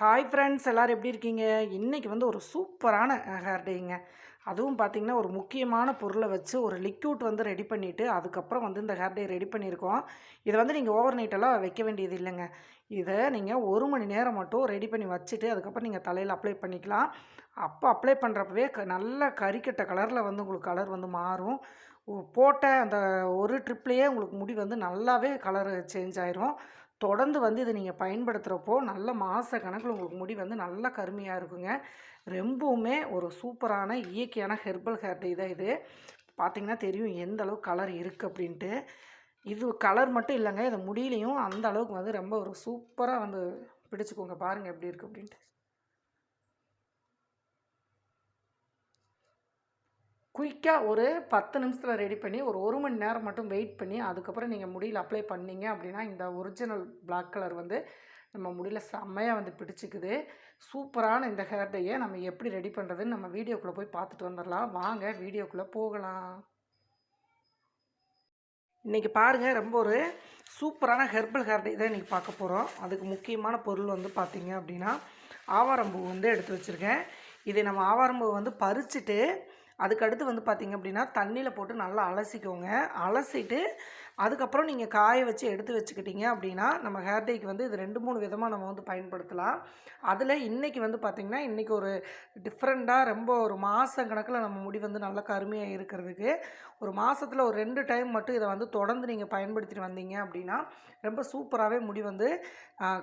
Hi friends எல்லோரும் எப்படி இருக்கீங்க? இன்றைக்கி வந்து ஒரு சூப்பரான ஹேர் டேங்க அதுவும் பார்த்திங்கன்னா ஒரு முக்கியமான பொருளை வச்சு ஒரு லிக்யூட் வந்து ரெடி பண்ணிவிட்டு அதுக்கப்புறம் வந்து இந்த ஹேர் டே ரெடி பண்ணியிருக்கோம் இதை வந்து நீங்கள் ஓவர் நைட்டெல்லாம் வைக்க வேண்டியது இல்லைங்க. இதை நீங்கள் ஒரு மணி நேரம் மட்டும் ரெடி பண்ணி வச்சுட்டு அதுக்கப்புறம் நீங்கள் தலையில் அப்ளை பண்ணிக்கலாம். அப்போ அப்ளை பண்ணுறப்பவே க நல்ல கறிக்கட்ட கலரில் வந்து உங்களுக்கு கலர் வந்து மாறும். போட்ட அந்த ஒரு ட்ரிப்லேயே உங்களுக்கு முடி வந்து நல்லாவே கலர் சேஞ்ச் ஆயிரும். தொடர்ந்து வந்து இதை நீங்கள் பயன்படுத்துகிறப்போ நல்ல மாத கணக்கில் உங்களுக்கு முடி வந்து நல்லா கருமையாக இருக்குங்க. ரொம்பவுமே ஒரு சூப்பரான இயற்கையான ஹெர்பல் ஹேர் டே தான் இது. பார்த்திங்கன்னா தெரியும் எந்த அளவுக்கு கலர் இருக்குது அப்படின்ட்டு. இது கலர் மட்டும் இல்லைங்க இது முடியிலையும் அந்த அளவுக்கு வந்து ரொம்ப ஒரு சூப்பராக வந்து பிடிச்சிக்கோங்க. பாருங்கள் எப்படி இருக்குது அப்படின்ட்டு. குயிக்காக ஒரு பத்து நிமிஷத்தில் ரெடி பண்ணி ஒரு ஒரு மணி நேரம் மட்டும் வெயிட் பண்ணி அதுக்கப்புறம் நீங்கள் முடியில் அப்ளை பண்ணீங்க அப்படின்னா இந்த ஒரிஜினல் பிளாக் கலர் வந்து நம்ம முடியில் செம்மையாக வந்து பிடிச்சிக்குது. சூப்பரான இந்த ஹேர் டேயை நம்ம எப்படி ரெடி பண்ணுறதுன்னு நம்ம வீடியோக்குள்ளே போய் பார்த்துட்டு வந்துடலாம் வாங்க வீடியோக்குள்ளே போகலாம். இன்றைக்கி பாருங்கள் ரொம்ப ஒரு சூப்பரான ஹெர்பல் ஹேர்டே தான் இன்றைக்கி பார்க்க போகிறோம் அதுக்கு முக்கியமான பொருள் வந்து பார்த்திங்க அப்படின்னா ஆவாரம்பூ வந்து எடுத்து வச்சுருக்கேன். இதை நம்ம ஆவாரம்பூ வந்து பறிச்சுட்டு அதுக்கடுத்து வந்து பார்த்திங்க அப்படின்னா தண்ணியில் போட்டு நல்லா அலசிக்கோங்க. அலசிட்டு அதுக்கப்புறம் நீங்கள் காய வச்சு எடுத்து வச்சுக்கிட்டிங்க அப்படின்னா நம்ம ஹேர் டேக்கு வந்து இது ரெண்டு மூணு விதமாக நம்ம வந்து பயன்படுத்தலாம். அதில் இன்றைக்கி வந்து பார்த்திங்கன்னா இன்றைக்கி ஒரு டிஃப்ரெண்ட்டாக ரொம்ப ஒரு மாதம் கணக்கில் நம்ம முடி வந்து நல்லா கருமையாக இருக்கிறதுக்கு ஒரு மாதத்தில் ஒரு ரெண்டு டைம் மட்டும் இதை வந்து தொடர்ந்து நீங்கள் பயன்படுத்திட்டு வந்தீங்க அப்படின்னா ரொம்ப சூப்பராகவே முடி வந்து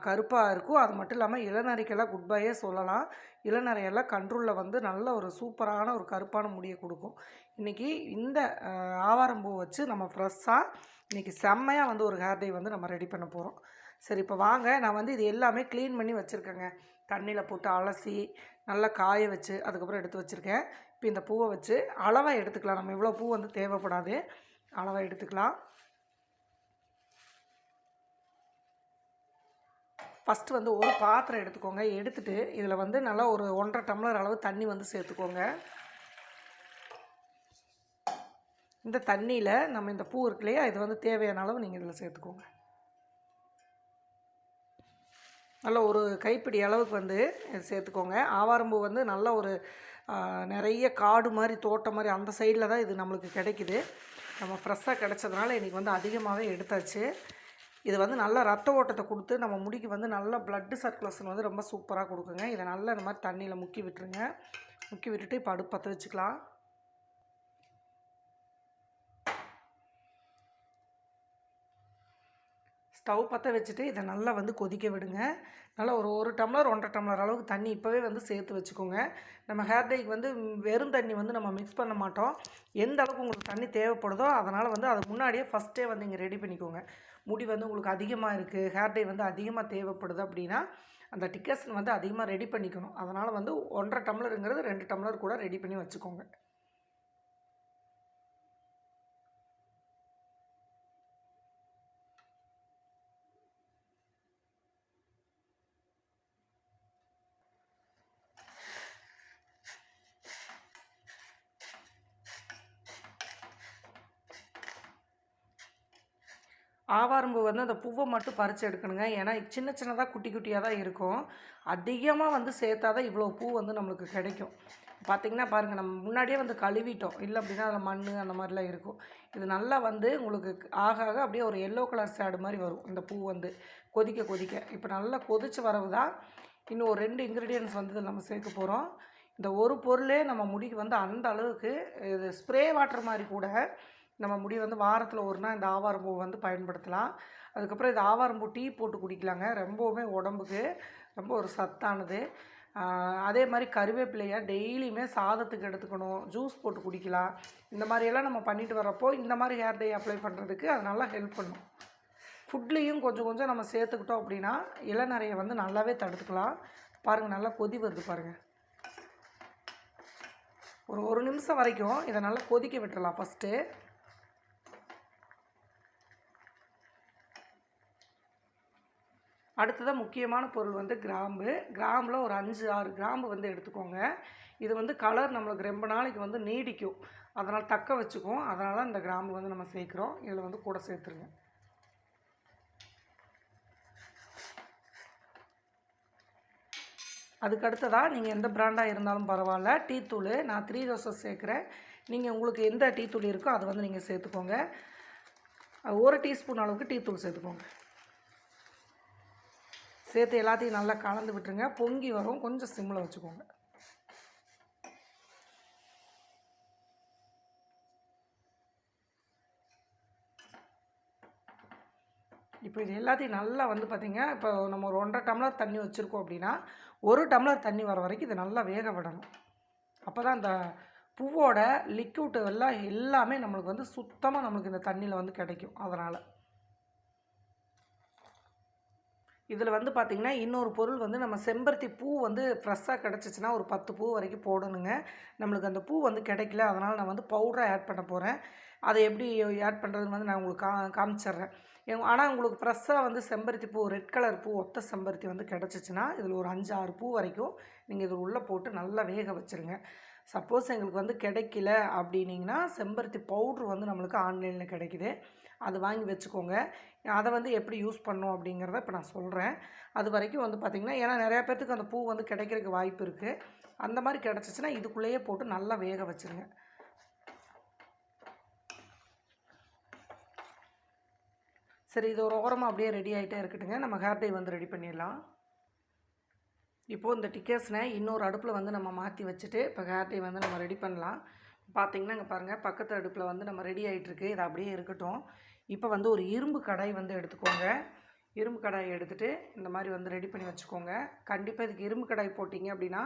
கருப்பாக இருக்கும். அது மட்டும் இல்லாமல் இளநரைக்கெல்லாம் குட் பையே சொல்லலாம். இளநரையெல்லாம் கண்ட்ரோலில் வந்து நல்ல ஒரு சூப்பரான ஒரு கருப்பான முடியை கொடுக்கும். இன்றைக்கி இந்த ஆவாரம்பூ வச்சு நம்ம ஃப்ரெஷ்ஷாக இன்றைக்கி செம்மையாக வந்து ஒரு ஹேர் டே வந்து நம்ம ரெடி பண்ண போகிறோம் சரி இப்போ வாங்க. நான் வந்து இது எல்லாமே க்ளீன் பண்ணி வச்சுருக்கேங்க. தண்ணியில் போட்டு அலசி நல்லா காய வச்சு அதுக்கப்புறம் எடுத்து வச்சுருக்கேன். இப்போ இந்த பூவை வச்சு அளவாக எடுத்துக்கலாம். நம்ம இவ்வளோ பூ வந்து தேவைப்படாது. அளவாக எடுத்துக்கலாம். ஃபஸ்ட்டு வந்து ஒரு பாத்திரம் எடுத்துக்கோங்க. எடுத்துகிட்டு இதில் வந்து நல்லா ஒரு ஒன்றரை டம்ளர் அளவு தண்ணி வந்து சேர்த்துக்கோங்க. இந்த தண்ணியில் நம்ம இந்த பூ இருக்கு இல்லையா? இது வந்து தேவையான அளவு நீங்கள் இதில் சேர்த்துக்கோங்க. நல்ல ஒரு கைப்பிடி அளவுக்கு வந்து சேர்த்துக்கோங்க. ஆவாரம்பூ வந்து நல்ல ஒரு நிறைய காடு மாதிரி தோட்டம் மாதிரி அந்த சைடில் தான் இது நம்மளுக்கு கிடைக்குது. நம்ம ஃப்ரெஷ்ஷாக கிடச்சதுனால இன்றைக்கி வந்து அதிகமாகவே எடுத்தாச்சு. இது வந்து நல்ல ரத்த ஓட்டத்தை கொடுத்து நம்ம முடிக்கு வந்து நல்ல blood சர்க்குலேஷன் வந்து ரொம்ப சூப்பராக கொடுக்குங்க. இதை நல்லா இந்த மாதிரி தண்ணியில் முக்கி விட்டுருங்க. முக்கி விட்டுட்டு இப்போ அடுப்பு பற்ற வச்சுக்கலாம். ஸ்டவ் பற்ற வச்சுட்டு இதை நல்லா வந்து கொதிக்க விடுங்க. நல்லா ஒரு ஒரு டம்ளர் ஒன்றரை டம்ளர் அளவுக்கு தண்ணி இப்போவே வந்து சேர்த்து வச்சுக்கோங்க. நம்ம ஹேர் டேக்கு வந்து வெறும் தண்ணி வந்து நம்ம மிக்ஸ் பண்ண மாட்டோம். எந்த அளவுக்கு உங்களுக்கு தண்ணி தேவைப்படுதோ அதனால் வந்து அது முன்னாடியே ஃபஸ்ட்டே வந்து இங்கே ரெடி பண்ணிக்கோங்க. முடி வந்து உங்களுக்கு அதிகமாக இருக்குது ஹேர் டே வந்து அதிகமாக தேவைப்படுது அப்படின்னா அந்த டிக்கர்சன் வந்து அதிகமாக ரெடி பண்ணிக்கணும். அதனால் வந்து ஒன்றரை டம்ளருங்கிறது ரெண்டு டம்ளர் கூட ரெடி பண்ணி வச்சுக்கோங்க. ஆவாரம்பூ வந்து அந்த பூவை மட்டும் பறித்து எடுக்கணுங்க. ஏன்னா சின்ன சின்னதாக குட்டி குட்டியாக தான் இருக்கும். அதிகமாக வந்து சேர்த்தா தான் இவ்வளோ பூ வந்து நம்மளுக்கு கிடைக்கும். பார்த்தீங்கன்னா பாருங்கள் நம்ம முன்னாடியே வந்து கழுவிட்டோம். இல்லை அப்படின்னா அதில் மண் அந்த மாதிரிலாம் இருக்கும். இது நல்லா வந்து உங்களுக்கு ஆக ஆக அப்படியே ஒரு எல்லோ கலர் சேடு மாதிரி வரும் இந்த பூ வந்து. கொதிக்க கொதிக்க. இப்போ நல்லா கொதிச்சு வரவு தான் இன்னும் ஒரு ரெண்டு இன்க்ரீடியன்ஸ் வந்து இதில் நம்ம சேர்க்க போகிறோம் இந்த ஒரு பொருளே நம்ம முடிக்கு வந்து அந்த அளவுக்கு இது ஸ்ப்ரே வாட்டர் மாதிரி கூட நம்ம முடி வந்து வாரத்தில் ஒரு நாள் இந்த ஆவாரம்பூ வந்து பயன்படுத்தலாம். அதுக்கப்புறம் இது ஆவாரம்பூ டீ போட்டு குடிக்கலாங்க. ரொம்பவுமே உடம்புக்கு ரொம்ப ஒரு சத்தானது. அதே மாதிரி கருவேப்பிலையை டெய்லியுமே சாதத்துக்கு எடுத்துக்கணும். ஜூஸ் போட்டு குடிக்கலாம். இந்த மாதிரியெல்லாம் நம்ம பண்ணிட்டு வரப்போ இந்த மாதிரி ஹேர் டே அப்ளை பண்ணுறதுக்கு அது நல்லா ஹெல்ப் பண்ணும். ஃபுட்லேயும் கொஞ்சம் கொஞ்சம் நம்ம சேர்த்துக்கிட்டோம் அப்படின்னா இளநரையை வந்து நல்லாவே தடுத்துக்கலாம். பாருங்கள் நல்லா கொதி வருது பாருங்கள் ஒரு ஒரு நிமிஷம் வரைக்கும் இதை நல்லா கொதிக்க விட்டுறலாம் ஃபஸ்ட்டு அடுத்ததாக முக்கியமான பொருள் வந்து கிராம்பு. கிராம்பில் ஒரு அஞ்சு ஆறு கிராம்பு வந்து எடுத்துக்கோங்க. இது வந்து கலர் நம்மளுக்கு ரொம்ப நாளைக்கு வந்து நீடிக்கும். அதனால் தக்க வச்சுக்கும் அதனால் இந்த கிராம்பு வந்து நம்ம சேர்க்குறோம். இதில் வந்து கூட சேர்த்துருங்க. அதுக்கு அடுத்ததாக நீங்கள் எந்த பிராண்டாக இருந்தாலும் பரவாயில்ல. டீ தூள் நான் த்ரீ ரோசஸ் சேர்க்குறேன். நீங்கள் உங்களுக்கு எந்த டீ தூள் இருக்கோ அதை வந்து நீங்கள் சேர்த்துக்கோங்க. அது ஒரு டீஸ்பூன் அளவுக்கு டீ தூள் சேர்த்துக்கோங்க. சேர்த்து எல்லாத்தையும் நல்லா கலந்து விட்டுருங்க. பொங்கி வரும். கொஞ்சம் சிம்மில் வச்சுக்கோங்க. இப்போ இது எல்லாத்தையும் நல்லா வந்து பார்த்திங்க. இப்போ நம்ம ஒரு ஒன்றரை டம்ளர் தண்ணி வச்சுருக்கோம் அப்படின்னா ஒரு டம்ளர் தண்ணி வர வரைக்கும் இதை நல்லா வேக விடணும். அப்போ தான் அந்த பூவோட லிக்விட் எல்லாம் எல்லாமே நம்மளுக்கு வந்து சுத்தமாக நம்மளுக்கு இந்த தண்ணியில் வந்து கிடைக்கும். அதனால். இதில் வந்து பார்த்திங்கன்னா இன்னொரு பொருள் வந்து நம்ம செம்பருத்தி பூ வந்து ஃப்ரெஷ்ஷாக கிடச்சிச்சின்னா ஒரு பத்து பூ வரைக்கும் போடணுங்க. நம்மளுக்கு அந்த பூ வந்து கிடைக்கல அதனால் நான் வந்து பவுடராக ஆட் பண்ண போகிறேன் அதை எப்படி ஆட் பண்ணுறதுன்னு வந்து நான் உங்களுக்கு கா காமிச்சிட்றேன். ஆனால் உங்களுக்கு ஃப்ரெஷ்ஷாக வந்து செம்பருத்தி பூ ரெட் கலர் பூ ஒத்த செம்பருத்தி வந்து கிடச்சிச்சின்னா இதில் ஒரு அஞ்சு ஆறு பூ வரைக்கும் நீங்கள் இதில் உள்ளே போட்டு நல்லா வேக வச்சுருங்க. சப்போஸ் எங்களுக்கு வந்து கிடைக்கல அப்படின்னிங்கன்னா செம்பருத்தி பவுட்ரு வந்து நம்மளுக்கு ஆன்லைனில் கிடைக்குது. அது வாங்கி வச்சுக்கோங்க. அதை வந்து எப்படி யூஸ் பண்ணும் அப்படிங்கிறத இப்போ நான் சொல்கிறேன் அது வரைக்கும் வந்து பார்த்திங்கன்னா ஏன்னா நிறையா பேர்த்துக்கு அந்த பூ வந்து கிடைக்கிறதுக்கு வாய்ப்பு இருக்குது அந்த மாதிரி கிடச்சிச்சின்னா இதுக்குள்ளேயே போட்டு நல்லா வேக வச்சுருங்க. சரி இது ஒரு ஓரமாக அப்படியே ரெடி ஆகிட்டே இருக்கட்டுங்க. நம்ம ஹேர் டை வந்து ரெடி பண்ணிடலாம். இப்போது இந்த டிக்கெட்ஸ்னை இன்னொரு அடுப்பில் வந்து நம்ம மாற்றி வச்சுட்டு இப்போ ஹேர் டை வந்து நம்ம ரெடி பண்ணலாம். பார்த்திங்கன்னா இங்கே பாருங்கள் பக்கத்து அடுப்பில் வந்து நம்ம ரெடி ஆகிட்டுருக்கு இது அப்படியே இருக்கட்டும். இப்போ வந்து ஒரு இரும்பு கடாய் வந்து எடுத்துக்கோங்க. இரும்பு கடாய் எடுத்துகிட்டு இந்த மாதிரி வந்து ரெடி பண்ணி வச்சுக்கோங்க. கண்டிப்பாக இதுக்கு இரும்பு கடாய் போட்டிங்க அப்படின்னா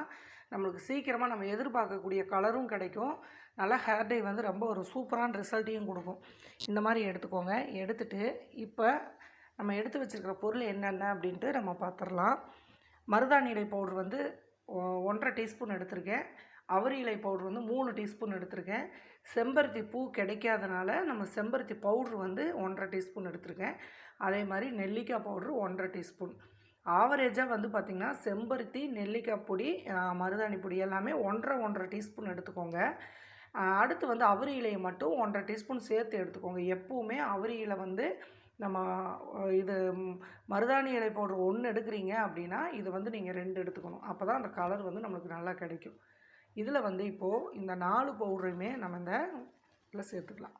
நம்மளுக்கு சீக்கிரமாக நம்ம எதிர்பார்க்கக்கூடிய கலரும் கிடைக்கும். நல்லா ஹேர் டை வந்து ரொம்ப ஒரு சூப்பரான ரிசல்ட்டையும் கொடுக்கும். இந்த மாதிரி எடுத்துக்கோங்க. எடுத்துகிட்டு இப்போ நம்ம எடுத்து வச்சுருக்கிற பொருள் என்னென்ன அப்படின்ட்டு நம்ம பார்த்துடலாம் மருதாணி இலை பவுடர் வந்து ஒன்றரை டீஸ்பூன் எடுத்திருக்கேன். அவரி இலை பவுடர் வந்து மூணு டீஸ்பூன் எடுத்திருக்கேன். செம்பருத்தி பூ கிடைக்காதனால நம்ம செம்பருத்தி பவுட்ரு வந்து ஒன்றரை டீஸ்பூன் எடுத்திருக்கேன். அதே மாதிரி நெல்லிக்காய் பவுட்ரு ஒன்றரை டீஸ்பூன். ஆவரேஜாக வந்து பார்த்திங்கன்னா செம்பருத்தி நெல்லிக்காய் பொடி மருதாணி பொடி எல்லாமே ஒன்றரை ஒன்றரை டீஸ்பூன் எடுத்துக்கோங்க. அடுத்து வந்து அவரி இலையை மட்டும் ஒன்றரை டீஸ்பூன் சேர்த்து எடுத்துக்கோங்க. எப்போவுமே அவரி இலை வந்து நம்ம இது மருதாணி இலை பவுட்ரு ஒன்று எடுக்கிறீங்க அப்படின்னா இது வந்து நீங்கள் ரெண்டு எடுத்துக்கணும். அப்போ தான் அந்த கலர் வந்து நம்மளுக்கு நல்லா கிடைக்கும். இதில் வந்து இப்போது இந்த நாலு பவுடரையுமே நம்ம இந்த இதில் சேர்த்துக்கலாம்.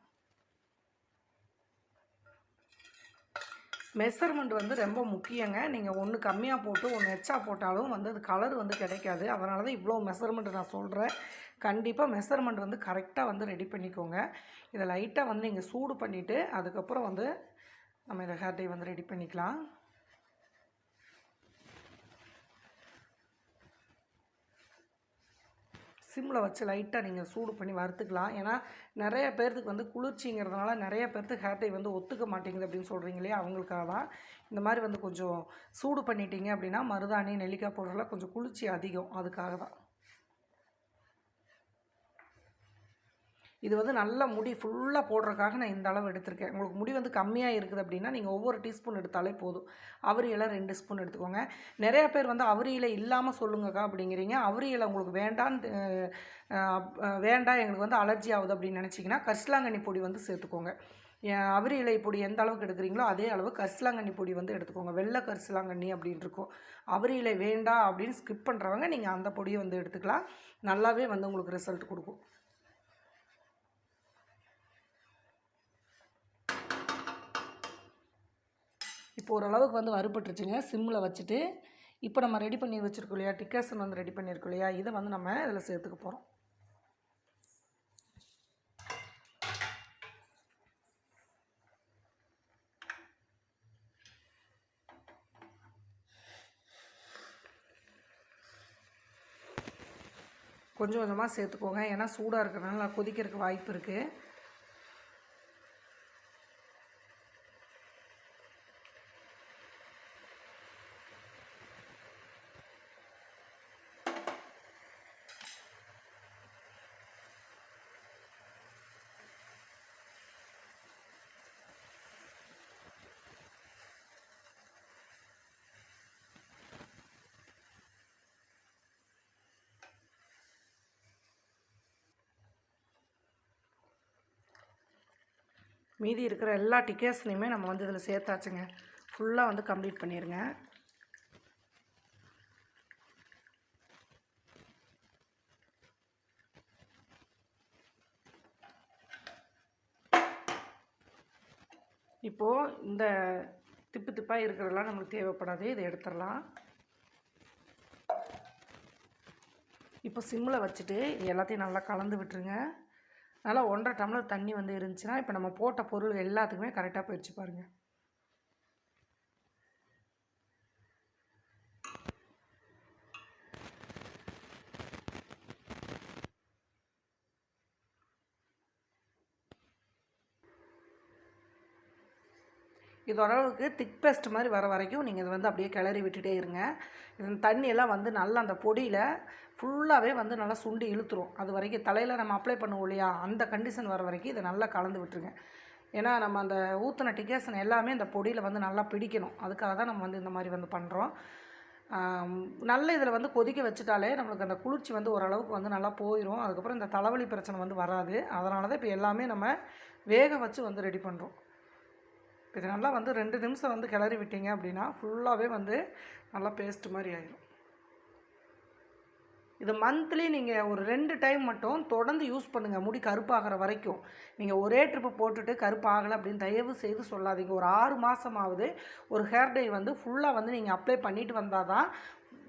மெஷர்மெண்ட் வந்து ரொம்ப முக்கியங்க. நீங்கள் ஒன்று கம்மியாக போட்டு ஒன்று எச்சா போட்டாலும் வந்து அது கலர் வந்து கிடைக்காது. அதனால தான் இவ்வளோ மெஷர்மெண்ட் நான் சொல்கிறேன் கண்டிப்பாக மெஷர்மெண்ட் வந்து கரெக்டாக வந்து ரெடி பண்ணிக்கோங்க. இதை லைட்டாக வந்து நீங்கள் சூடு பண்ணிவிட்டு அதுக்கப்புறம் வந்து நம்ம இதை ஹேர் டை வந்து ரெடி பண்ணிக்கலாம். சிம்மில் வச்சு லைட்டாக நீங்கள் சூடு பண்ணி வறுத்துக்கலாம். ஏன்னா நிறைய பேர்த்துக்கு வந்து குளிர்ச்சிங்கிறதுனால நிறைய பேர்த்துக்கு ஹேர் டை வந்து ஒத்துக்க மாட்டேங்குது அப்படின்னு சொல்கிறீங்க இல்லையா? அவங்களுக்காக தான். இந்த மாதிரி வந்து கொஞ்சம் சூடு பண்ணிட்டீங்க அப்படின்னா மருதாணி நெல்லிக்காய் பவுடர்லாம் கொஞ்சம் குளிர்ச்சி அதிகம். அதுக்காக தான். இது வந்து நல்ல முடி ஃபுல்லாக போடுறதுக்காக நான் இந்த அளவு எடுத்திருக்கேன். உங்களுக்கு முடி வந்து கம்மியாக இருக்குது அப்படின்னா நீங்கள் ஒவ்வொரு டீஸ்பூன் எடுத்தாலே போதும். அவரியில் ரெண்டு ஸ்பூன் எடுத்துக்கோங்க. நிறையா பேர் வந்து அவரியில் இல்லாமல் சொல்லுங்கக்கா அப்படிங்கிறீங்க. அவரியில் உங்களுக்கு வேண்டான்னு வேண்டாம் எங்களுக்கு வந்து அலர்ஜி ஆகுது அப்படின்னு நினச்சிங்கன்னா கரிசலாங்கண்ணி பொடி வந்து சேர்த்துக்கோங்க. அவரி இலை பொடி எந்த அளவுக்கு எடுக்கிறீங்களோ அதே அளவு கரிசலாங்கண்ணி பொடி வந்து எடுத்துக்கோங்க. வெள்ளை கரிசலாங்கண்ணி அப்படின்னு இருக்கும். அவரி இலை வேண்டாம் அப்படின்னு ஸ்கிப் பண்ணுறவங்க நீங்கள் அந்த பொடியை வந்து எடுத்துக்கலாம். நல்லாவே வந்து உங்களுக்கு ரிசல்ட் கொடுக்கும். ஓரளவுக்கு வந்து வறுபட்டுருச்சுங்க. சிம்மில் வச்சுட்டு இப்போ நம்ம ரெடி பண்ணி வச்சுருக்கோம் இல்லையா? டிக்கர்சன் வந்து ரெடி பண்ணியிருக்கோம் இல்லையா? இதை வந்து நம்ம இதில் சேர்த்துக்க போகிறோம் கொஞ்சம் கொஞ்சமாக சேர்த்துக்கோங்க. ஏன்னா சூடாக இருக்கிறதுனால கொதிக்கிறதுக்கு வாய்ப்பு இருக்குது மீதி இருக்கிற எல்லா டிக்கெட்ஸ்லையுமே நம்ம வந்து இதில் சேர்த்தாச்சுங்க. ஃபுல்லாக வந்து கம்ப்ளீட் பண்ணிடுங்க இப்போது இந்த திப்பு திப்பாக இருக்கிறதெல்லாம் நம்மளுக்கு தேவைப்படாது. இதை எடுத்துடலாம். இப்போ சிம்மில் வச்சுட்டு எல்லாத்தையும் நல்லா கலந்து விட்டுருங்க. நல்லா ஒன்றரை டம்ளர் தண்ணி வந்து இருந்துச்சுன்னா இப்போ நம்ம போட்ட பொருள் எல்லாத்துக்குமே கரெக்டாக போயிடுச்சு பாருங்கள் இது ஓரளவுக்கு திக் பேஸ்ட் மாதிரி வர வரைக்கும் நீங்கள் இதை வந்து அப்படியே கிளறி விட்டுட்டே இருங்க. இது தண்ணியெல்லாம் வந்து நல்லா அந்த பொடியில் ஃபுல்லாகவே வந்து நல்லா சுண்டி இழுத்துரும். அது வரைக்கும் தலையில் நம்ம அப்ளை பண்ணுவோம் இல்லையா? அந்த கண்டிஷன் வர வரைக்கும் இதை நல்லா கலந்து விட்டுருங்க. ஏன்னா நம்ம அந்த ஊற்றின டிகேஷன் எல்லாமே இந்த பொடியில் வந்து நல்லா பிடிக்கணும். அதுக்காக தான் நம்ம வந்து இந்த மாதிரி வந்து பண்ணுறோம் நல்ல இதில் வந்து கொதிக்க வச்சுட்டாலே நம்மளுக்கு அந்த குளிர்ச்சி வந்து ஓரளவுக்கு வந்து நல்லா போயிடும் அதுக்கப்புறம் இந்த தலைவலி பிரச்சனை வந்து வராது. அதனால தான் இப்போ எல்லாமே நம்ம வேக வச்சு வந்து ரெடி பண்ணுறோம் இது நல்லா வந்து ரெண்டு நிமிஷம் வந்து கிளறி விட்டீங்க அப்படின்னா ஃபுல்லாகவே வந்து நல்லா பேஸ்ட் மாதிரி ஆயிடும் இது மந்த்லி நீங்கள் ஒரு ரெண்டு டைம் மட்டும் தொடர்ந்து யூஸ் பண்ணுங்கள் முடி கருப்பாகிற வரைக்கும். நீங்கள் ஒரே ட்ரிப்பு போட்டுட்டு கருப்பாகலை அப்படின்னு தயவு செய்து சொல்லாதீங்க. ஒரு ஆறு மாதமாவது ஒரு ஹேர் டை வந்து ஃபுல்லாக வந்து நீங்கள் அப்ளை பண்ணிட்டு வந்தால் தான்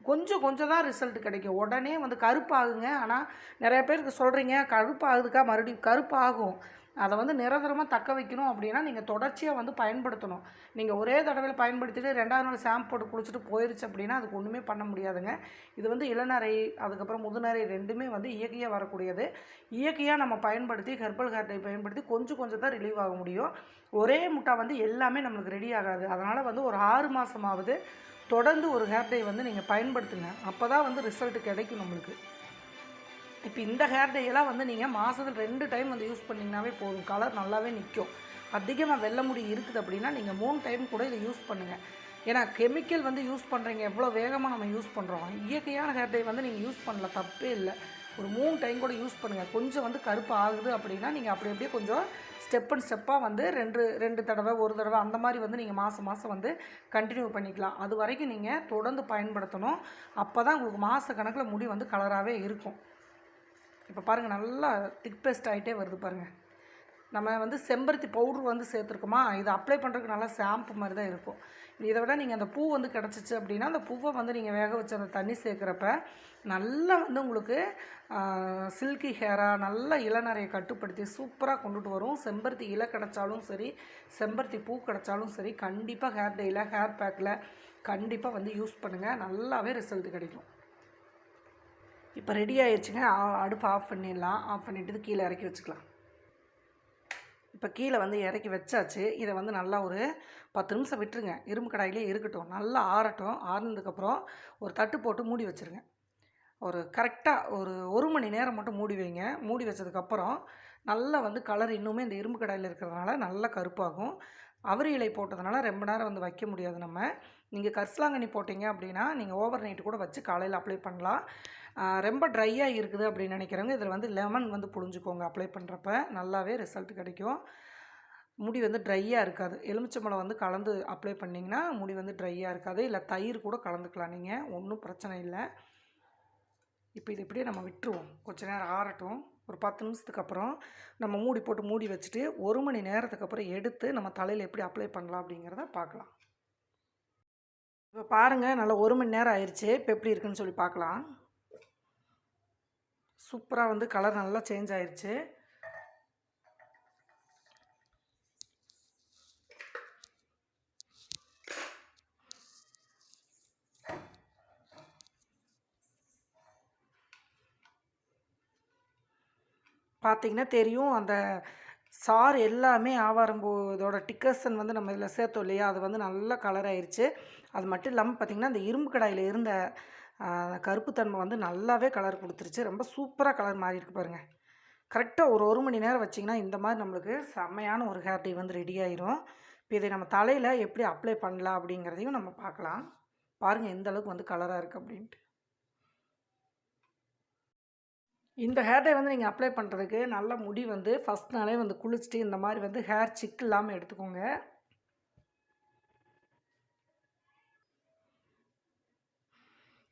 கொஞ்சம் கொஞ்சம் தான் ரிசல்ட் கிடைக்கும். உடனே வந்து கருப்பாகுங்க. ஆனால் நிறைய பேருக்கு சொல்கிறீங்க கருப்பாகுதுக்கா மறுபடியும் கருப்பாகும். அதை வந்து நிரந்தரமாக தக்க வைக்கணும் அப்படின்னா நீங்கள் தொடர்ச்சியாக வந்து பயன்படுத்தணும். நீங்கள் ஒரே தடவையில் பயன்படுத்திட்டு ரெண்டாவது நாள் ஷாம்பு போட்டு குளிச்சுட்டு போயிருச்சு அப்படின்னா அதுக்கு ஒன்றுமே பண்ண முடியாதுங்க. இது வந்து இளநரை அதுக்கப்புறம் முதுநரை ரெண்டுமே வந்து இயற்கையாக வரக்கூடியது. இயற்கையாக நம்ம பயன்படுத்தி ஹெர்பல் ஹேர் பயன்படுத்தி கொஞ்சம் கொஞ்சம் தான் ரிலீவ் ஆக முடியும். ஒரே முட்டா வந்து எல்லாமே நம்மளுக்கு ரெடி ஆகாது. அதனால் வந்து ஒரு ஆறு மாதமாவது தொடர்ந்து ஒரு ஹேர் டை வந்து நீங்கள் பயன்படுத்துங்க. அப்போ தான் வந்து ரிசல்ட் கிடைக்கும் நம்மளுக்கு. இப்போ இந்த ஹேர் டையெல்லாம் வந்து நீங்கள் மாதத்தில் ரெண்டு டைம் வந்து யூஸ் பண்ணிங்கனாவே போதும். கலர் நல்லாவே நிற்கும் அதிகமாக வெள்ளை முடி இருக்குது அப்படின்னா நீங்கள் மூணு டைம் கூட இதை யூஸ் பண்ணுங்கள் ஏன்னா கெமிக்கல் வந்து யூஸ் பண்ணுறீங்க எவ்வளோ வேகமாக நம்ம யூஸ் பண்ணுறோம் இயற்கையான ஹேர் டை வந்து நீங்கள் யூஸ் பண்ணல தப்பே இல்லை. ஒரு மூணு டைம் கூட யூஸ் பண்ணுங்கள் கொஞ்சம் வந்து கருப்பு ஆகுது அப்படின்னா நீங்கள் அப்படி அப்படியே கொஞ்சம் ஸ்டெப் அண்ட் ஸ்டெப்பாக வந்து ரெண்டு ரெண்டு தடவை ஒரு தடவை அந்த மாதிரி வந்து நீங்கள் மாதம் மாதம் வந்து கண்டினியூ பண்ணிக்கலாம். அது வரைக்கும் நீங்கள் தொடர்ந்து பயன்படுத்தணும். அப்போ தான் உங்களுக்கு மாத கணக்கில் முடி வந்து கலராகவே இருக்கும். இப்போ பாருங்கள் நல்லா திக் பேஸ்ட் ஆகிட்டே வருது பாருங்கள் நம்ம வந்து செம்பருத்தி பவுட்ரு வந்து சேர்த்துருக்கோமா? இதை அப்ளை பண்ணுறதுக்கு நல்லா ஷாம்பு மாதிரி தான் இருக்கும். இதை விட நீங்கள் அந்த பூ வந்து கிடச்சிச்சு அப்படின்னா அந்த பூவை வந்து நீங்கள் வேக வச்சு அந்த தண்ணி சேர்க்குறப்ப நல்லா வந்து உங்களுக்கு சில்கி ஹேராக நல்லா இளநறையை கட்டுப்படுத்தி சூப்பராக கொண்டுட்டு வரும். செம்பருத்தி இலை கிடச்சாலும் சரி செம்பருத்தி பூ கிடச்சாலும் சரி கண்டிப்பாக ஹேர் டேயில் ஹேர் பேக்கில் கண்டிப்பாக வந்து யூஸ் பண்ணுங்கள் நல்லாவே ரிசல்ட் கிடைக்கும். இப்போ ரெடி ஆயிடுச்சுங்க ஆ- அடுப்பு ஆஃப் பண்ணிடலாம். ஆஃப் பண்ணிவிட்டு கீழே இறக்கி வச்சுக்கலாம். இப்போ கீழே வந்து இறக்கி வச்சாச்சு. இதை வந்து நல்லா ஒரு பத்து நிமிஷம் விட்டுருங்க. இரும்பு கடாயிலே இருக்கட்டும். நல்லா ஆறட்டும். ஆறுனதுக்கப்புறம் ஒரு தட்டு போட்டு மூடி வச்சுருங்க. ஒரு கரெக்டாக ஒரு ஒரு மணி நேரம் மட்டும் மூடி வைங்க. மூடி வச்சதுக்கப்புறம் நல்லா வந்து கலர் இன்னுமே இந்த இரும்பு கடாயில் இருக்கிறதுனால நல்லா கருப்பாகும். அவரி இலை போட்டதுனால ரொம்ப நேரம் வந்து வைக்க முடியாது நம்ம. நீங்கள் கரிசலாங்கண்ணி போட்டிங்க அப்படின்னா நீங்கள் ஓவர் நைட்டு கூட வச்சு காலையில் அப்ளை பண்ணலாம். ரொம்ப ட்ரையாக இருக்குது அப்படின்னு நினைக்கிறவங்க இதில் வந்து லெமன் வந்து புழிஞ்சுக்கோங்க அப்ளை பண்ணுறப்ப நல்லாவே ரிசல்ட் கிடைக்கும். முடி வந்து ட்ரையாக இருக்காது. எலுமிச்சம்பழம் வந்து கலந்து அப்ளை பண்ணிங்கன்னா முடி வந்து ட்ரையாக இருக்காது. இல்லை தயிர் கூட கலந்துக்கலாம் நீங்கள் ஒன்றும் பிரச்சனை இல்லை. இப்போ இது இப்படியே நம்ம விட்டுருவோம். கொஞ்ச நேரம் ஆறட்டும். ஒரு பத்து நிமிஷத்துக்கு அப்புறம் நம்ம மூடி போட்டு மூடி வச்சுட்டு ஒரு மணி நேரத்துக்கு அப்புறம் எடுத்து நம்ம தலையில் எப்படி அப்ளை பண்ணலாம் அப்படிங்கிறத பார்க்கலாம். இப்போ பாருங்கள் நல்லா ஒரு மணி நேரம் ஆயிடுச்சு இப்போ எப்படி இருக்குன்னு சொல்லி பார்க்கலாம். சூப்பராக வந்து கலர் நல்லா சேஞ்ச் ஆயிடுச்சு பார்த்தீங்கன்னா தெரியும் அந்த சார் எல்லாமே ஆவாரம்பூ இதோட டிக்கர்சன் வந்து நம்ம இதில் சேர்த்தோம் இல்லையா? அது வந்து நல்லா கலர் ஆயிடுச்சு அது மட்டும் இல்லாமல் பார்த்திங்கன்னா அந்த இரும்பு கடாயில் இருந்த கருப்புத்தன்மை வந்து நல்லாவே கலர் கொடுத்துருச்சு. ரொம்ப சூப்பராக கலர் மாறி இருக்கு பாருங்கள் கரெக்டாக ஒரு ஒரு மணி நேரம் வச்சிங்கன்னா இந்த மாதிரி நம்மளுக்கு செம்மையான ஒரு ஹேர் டை வந்து ரெடி ஆயிரும். இப்போ இதை நம்ம தலையில் எப்படி அப்ளை பண்ணலாம் அப்படிங்கிறதையும் நம்ம பார்க்கலாம். பாருங்கள் எந்த அளவுக்கு வந்து கலராக இருக்குது அப்படின்ட்டு. இந்த ஹேர் டை வந்து நீங்கள் அப்ளை பண்ணுறதுக்கு நல்ல முடி வந்து ஃபஸ்ட் நாளே வந்து குளிச்சுட்டு இந்த மாதிரி வந்து ஹேர் சிக் இல்லாமல் எடுத்துக்கோங்க.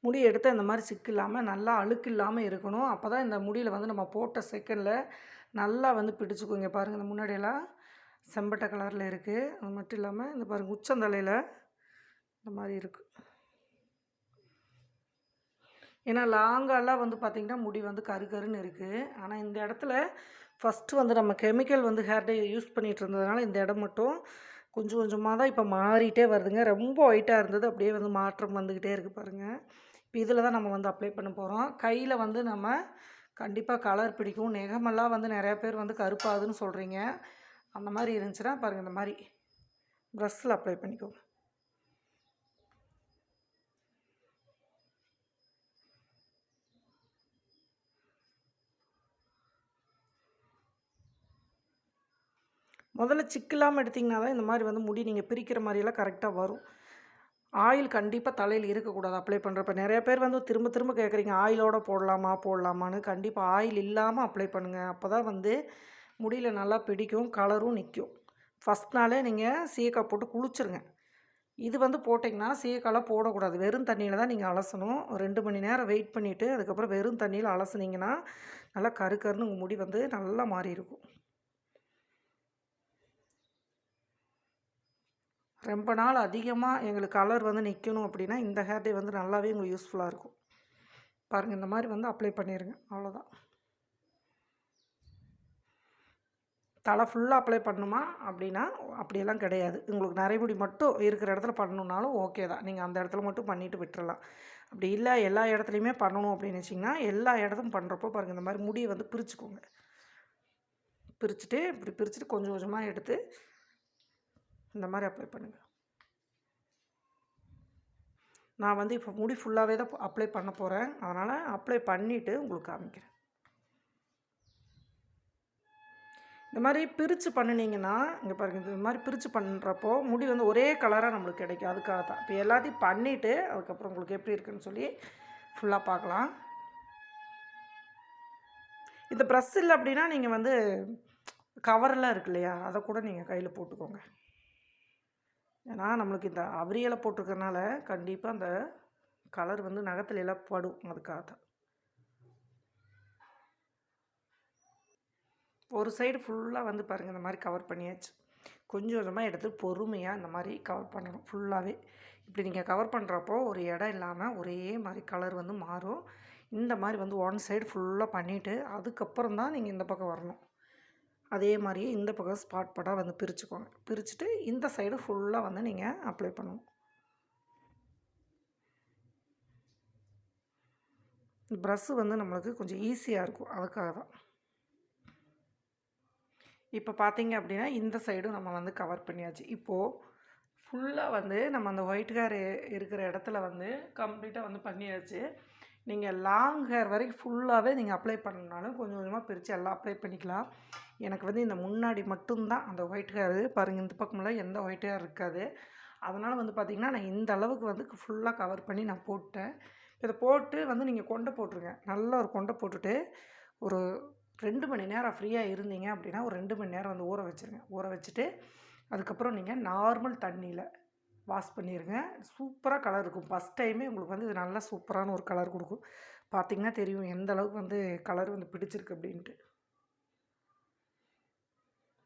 முடி எடுத்து இந்த மாதிரி சிக்கு இல்லாமல் நல்லா அழுக்கு இல்லாமல் இருக்கணும். அப்போ தான் இந்த முடியில் வந்து நம்ம போட்ட செகண்டில் நல்லா வந்து பிடிச்சிக்குங்க பாருங்கள் இந்த முன்னாடியெல்லாம் செம்பட்டை கலரில் இருக்குது அது மட்டும் இல்லாமல் இந்த பாருங்கள் உச்சந்தலையில் இந்த மாதிரி இருக்குது ஏன்னா லாங்காலாம் வந்து பார்த்திங்கன்னா முடி வந்து கரு கருன்னு இருக்குது ஆனால் இந்த இடத்துல ஃபஸ்ட்டு வந்து நம்ம கெமிக்கல் வந்து ஹேர்டை யூஸ் பண்ணிகிட்டு இருந்ததுனால இந்த இடம் மட்டும் கொஞ்சம் கொஞ்சமாக தான் இப்போ மாறிட்டே வருதுங்க. ரொம்ப ஒயிட்டாக இருந்தது. அப்படியே வந்து மாற்றம் வந்துக்கிட்டே இருக்குது பாருங்கள் இப்போ இதில் தான் நம்ம வந்து அப்ளை பண்ண போகிறோம் கையில் வந்து நம்ம கண்டிப்பாக கலர் பிடிக்கும். நெகமெல்லாம் வந்து நிறையா பேர் வந்து கருப்பாகுதுன்னு சொல்கிறீங்க அந்த மாதிரி இருந்துச்சுன்னா பாருங்கள் இந்த மாதிரி ப்ரஷ்ஷில் அப்ளை பண்ணிக்கோங்க முதல்ல சிக்கலாமல் எடுத்திங்கன்னா தான் இந்த மாதிரி வந்து முடி நீங்கள் பிரிக்கிற மாதிரியெல்லாம் கரெக்டாக வரும். ஆயில் கண்டிப்பாக தலையில் இருக்கக்கூடாது. அப்ளை பண்ணுறப்ப நிறைய பேர் வந்து திரும்ப திரும்ப கேட்குறீங்க ஆயிலோட போடலாமா போடலாமான்னு. கண்டிப்பாக ஆயில் இல்லாமல் அப்ளை பண்ணுங்கள் அப்போ தான் வந்து முடியில் நல்லா பிடிக்கும் கலரும் நிற்கும் ஃபஸ்ட் நாளே நீங்கள் சீக்காய் போட்டு குளிச்சிருங்க. இது வந்து போட்டிங்கன்னா சீக்காலாம் போடக்கூடாது. வெறும் தண்ணியில் தான் நீங்கள் அலசணும். ரெண்டு மணி நேரம் வெயிட் பண்ணிவிட்டு அதுக்கப்புறம் வெறும் தண்ணியில் அலசுனீங்கன்னா நல்லா கரு கருன்னு உங்கள் முடி வந்து நல்லா மாறி இருக்கும் ரொம்ப நாள் அதிகமாக எங்களுக்கு கலர் வந்து நிற்கணும் அப்படின்னா இந்த ஹேர் டே வந்து நல்லாவே உங்களுக்கு யூஸ்ஃபுல்லாக இருக்கும். பாருங்கள் இந்த மாதிரி வந்து அப்ளை பண்ணிடுங்க அவ்வளோதான் தலை ஃபுல்லாக அப்ளை பண்ணுமா அப்படின்னா அப்படியெல்லாம் கிடையாது. உங்களுக்கு நரைமுடி மட்டும் இருக்கிற இடத்துல பண்ணணுன்னாலும் ஓகே தான். நீங்கள் அந்த இடத்துல மட்டும் பண்ணிவிட்டு விட்டுறலாம். அப்படி இல்லை எல்லா இடத்துலையுமே பண்ணணும் அப்படின்னு வச்சிங்கன்னா எல்லா இடத்தும் பண்ணுறப்போ பாருங்கள் இந்த மாதிரி முடியை வந்து பிரிச்சுக்கோங்க. பிரிச்சுட்டு இப்படி பிரிச்சுட்டு கொஞ்சம் கொஞ்சமாக எடுத்து இந்த மாதிரி அப்ளை பண்ணுங்கள் நான் வந்து இப்போ முடி ஃபுல்லாகவே தான் அப்ளை பண்ண போகிறேன் அதனால் அப்ளை பண்ணிவிட்டு உங்களுக்கு காமிக்கிறேன். இந்த மாதிரி பிரித்து பண்ணினீங்கன்னா இங்கே பாருங்கள் இந்த மாதிரி பிரித்து பண்ணுறப்போ முடி வந்து ஒரே கலராக நம்மளுக்கு கிடைக்கும். அதுக்காக தான். இப்போ எல்லாத்தையும் பண்ணிவிட்டு அதுக்கப்புறம் உங்களுக்கு எப்படி இருக்குன்னு சொல்லி ஃபுல்லாக பார்க்கலாம். இந்த ப்ரெஸ் இல்லை அப்படின்னா நீங்கள் வந்து கவரெல்லாம் இருக்கு இல்லையா? அதை கூட நீங்கள் கையில் போட்டுக்கோங்க. ஏன்னா நம்மளுக்கு இந்த அவரியலை போட்டிருக்கறனால கண்டிப்பாக அந்த கலர் வந்து நகத்தில் எல்லாம் படும் அதுக்காக தான். ஒரு சைடு ஃபுல்லாக வந்து பாருங்கள் இந்த மாதிரி கவர் பண்ணியாச்சு. கொஞ்சம் கொஞ்சமாக எடுத்து பொறுமையாக இந்த மாதிரி கவர் பண்ணணும் ஃபுல்லாகவே இப்படி நீங்கள் கவர் பண்ணுறப்போ ஒரு இடம் இல்லாமல் ஒரே மாதிரி கலர் வந்து மாறும். இந்த மாதிரி வந்து ஒன் சைடு ஃபுல்லாக பண்ணிவிட்டு அதுக்கப்புறம் தான் நீங்கள் இந்த பக்கம் வரணும். அதே மாதிரியே இந்த பக்கம் ஸ்பாட் பாட்டாக வந்து பிரிச்சுக்கோங்க. பிரிச்சுட்டு இந்த சைடு ஃபுல்லாக வந்து நீங்கள் அப்ளை பண்ணணும். ப்ரஷ்ஷு வந்து நம்மளுக்கு கொஞ்சம் ஈஸியாக இருக்கும். அதுக்காக தான். இப்போ பார்த்தீங்க அப்படின்னா இந்த சைடும் நம்ம வந்து கவர் பண்ணியாச்சு. இப்போது ஃபுல்லாக வந்து நம்ம அந்த ஒயிட் ஹேர் இருக்கிற இடத்துல வந்து கம்ப்ளீட்டாக வந்து பண்ணியாச்சு. நீங்கள் லாங் ஹேர் வரைக்கும் ஃபுல்லாகவே நீங்கள் அப்ளை பண்ணாலும் கொஞ்சம் கொஞ்சமாக பிரித்து எல்லாம் அப்ளை பண்ணிக்கலாம். எனக்கு வந்து இந்த முன்னாடி மட்டும்தான் அந்த ஒயிட் ஹேர் பாருங்கள் இந்த பக்கமெல்லாம் எந்த ஒயிட் ஹேர் இருக்காது. அதனால் வந்து பார்த்திங்கன்னா நான் இந்த அளவுக்கு வந்து ஃபுல்லாக கவர் பண்ணி நான் போட்டேன். இதை போட்டு வந்து நீங்கள் கொண்டை போட்டுருங்க. நல்லா ஒரு கொண்டை போட்டுட்டு ஒரு ரெண்டு மணி நேரம் ஃப்ரீயாக இருந்தீங்க அப்படின்னா ஒரு ரெண்டு மணி நேரம் வந்து ஊற வச்சுருங்க. ஊற வச்சுட்டு அதுக்கப்புறம் நீங்கள் நார்மல் தண்ணியில் வாஷ் பண்ணிடுங்க சூப்பராக கலர் இருக்கும். ஃபஸ்ட் டைமே உங்களுக்கு வந்து இது நல்லா சூப்பரான ஒரு கலர் கொடுக்கும். பார்த்திங்கன்னா தெரியும் எந்த அளவுக்கு வந்து கலர் வந்து பிடிச்சிருக்கு அப்படின்ட்டு.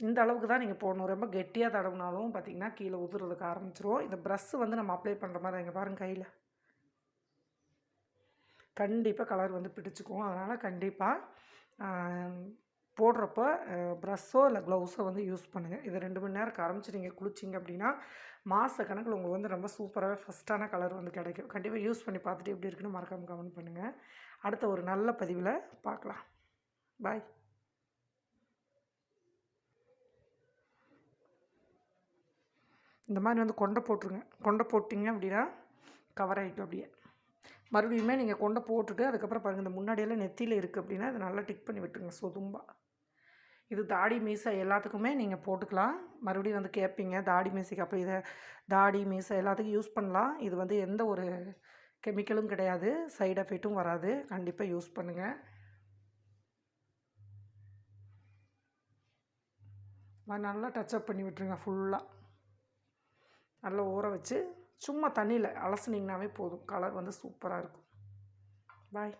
இந்த அளவுக்கு தான் நீங்கள் போடணும். ரொம்ப கெட்டியாக தடவுனாலும் பார்த்திங்கன்னா கீழே உதுறதுக்கு ஆரம்பிச்சிரும். இந்த ப்ரஷ்ஷு வந்து நம்ம அப்ளை பண்ணுற மாதிரி இங்கே பாருங்கள் கையில். கண்டிப்பாக கலர் வந்து பிடிச்சிக்கும். அதனால் கண்டிப்பாக போடுறப்போ ப்ரஷ்ஷோ இல்லை க்ளவுஸோ வந்து யூஸ் பண்ணுங்கள் இது ரெண்டு மணி நேரம் ஆரம்பிச்சு நீங்கள் குளிச்சிங்க அப்படின்னா மாத கணக்கில் உங்களுக்கு வந்து ரொம்ப சூப்பராகவே ஃபஸ்ட்டான கலர் வந்து கிடைக்கும். கண்டிப்பாக யூஸ் பண்ணி பார்த்துட்டு எப்படி இருக்குன்னு மறக்காமல் கமெண்ட் பண்ணுங்கள் அடுத்த ஒரு நல்ல பதிவில் பார்க்கலாம். பாய் இந்த மாதிரி வந்து கொண்டை போட்டுருங்க. கொண்டை போட்டிங்க அப்படின்னா கவர் ஆகிக்கும் அப்படியே. மறுபடியுமே நீங்கள் கொண்டை போட்டுட்டு அதுக்கப்புறம் பாருங்கள் இந்த முன்னாடியெல்லாம் நெத்தியில் இருக்குது அப்படின்னா அதை நல்லா டிக் பண்ணி விட்டுருங்க சொதும்பா. இது தாடி மீசை எல்லாத்துக்குமே நீங்கள் போட்டுக்கலாம். மறுபடியும் வந்து கேட்பீங்க தாடி மீசைக்கு அப்போ இதை தாடி மீசை எல்லாத்துக்கும் யூஸ் பண்ணலாம். இது வந்து எந்த ஒரு கெமிக்கலும் கிடையாது. சைடு எஃபெக்ட்டும் வராது. கண்டிப்பாக யூஸ் பண்ணுங்கள் நல்லா டச்சப் பண்ணி விட்டுருங்க ஃபுல்லாக நல்லா ஊற வச்சு சும்மா தண்ணியில் அலசுனீங்கனாவே போதும். கலர் வந்து சூப்பராக இருக்கும். பாய்